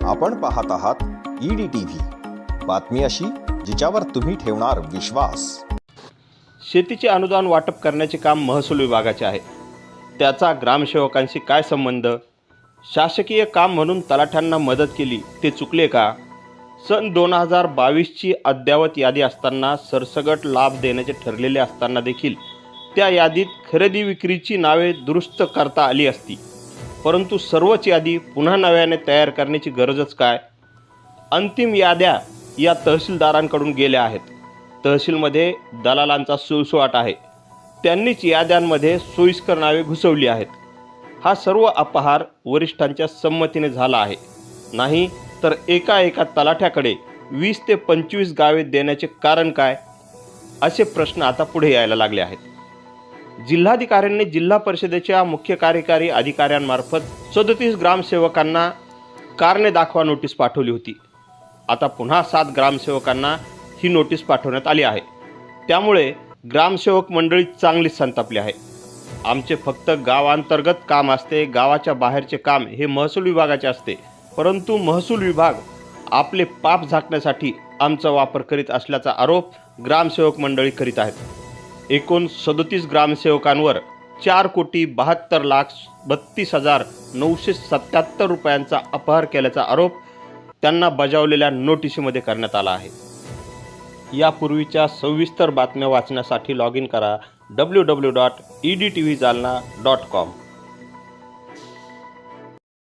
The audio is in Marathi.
आपण पाहत आहात ईडी टी व्ही बातमी अशी जिच्यावर तुम्ही ठेवणार विश्वास. शेतीचे अनुदान वाटप करण्याचे काम महसूल विभागाचे आहे. त्याचा ग्रामसेवकांशी काय संबंध? शासकीय काम म्हणून तलाठ्यांना मदत केली ते चुकले का? सन दोन हजार बावीसची अद्ययावत यादी असताना सरसगट लाभ देण्याचे ठरलेले असताना देखील त्या यादीत खरेदी विक्रीची नावे दुरुस्त करता आली असती. परंतु सर्वच यादी पुन्हा नव्याने तयार करण्याची गरजच काय? अंतिम याद्या या तहसीलदारांकडून गेल्या आहेत. तहसीलमध्ये दलालांचा सुळसुवाट आहे. त्यांनीच याद्यांमध्ये सोयीस्कर नावे घुसवली आहेत. हा सर्व अपहार वरिष्ठांच्या संमतीने झाला आहे. नाही तर एका एका तलाठ्याकडे वीस ते पंचवीस गावे देण्याचे कारण काय? असे प्रश्न आता पुढे यायला लागले आहेत. जिल्हाधिकाऱ्यांनी जिल्हा परिषदेच्या मुख्य कार्यकारी अधिकाऱ्यांमार्फत सदतीस ग्रामसेवकांना कारणे दाखवा नोटीस पाठवली होती. आता पुन्हा सात ग्रामसेवकांना ही नोटीस पाठवण्यात आली आहे. त्यामुळे ग्रामसेवक मंडळी चांगलीच संतापली आहे. आमचे फक्त गावांतर्गत काम असते गावाच्या बाहेरचे काम हे महसूल विभागाचे असते. परंतु महसूल विभाग आपले पाप झाकण्यासाठी आमचा वापर करीत असल्याचा आरोप ग्रामसेवक मंडळी करीत आहेत. एकूण सदोतीस ग्रामसेवकांवर चार कोटी बहात्तर लाख बत्तीस हजार नऊशे सत्याहत्तर रुपयांचा अपहार केल्याचा आरोप त्यांना बजावलेल्या नोटिशीमध्ये करण्यात आला आहे. यापूर्वीच्या सविस्तर बातम्या वाचण्यासाठी लॉग इन करा W W dot E D T V Jalna dot com.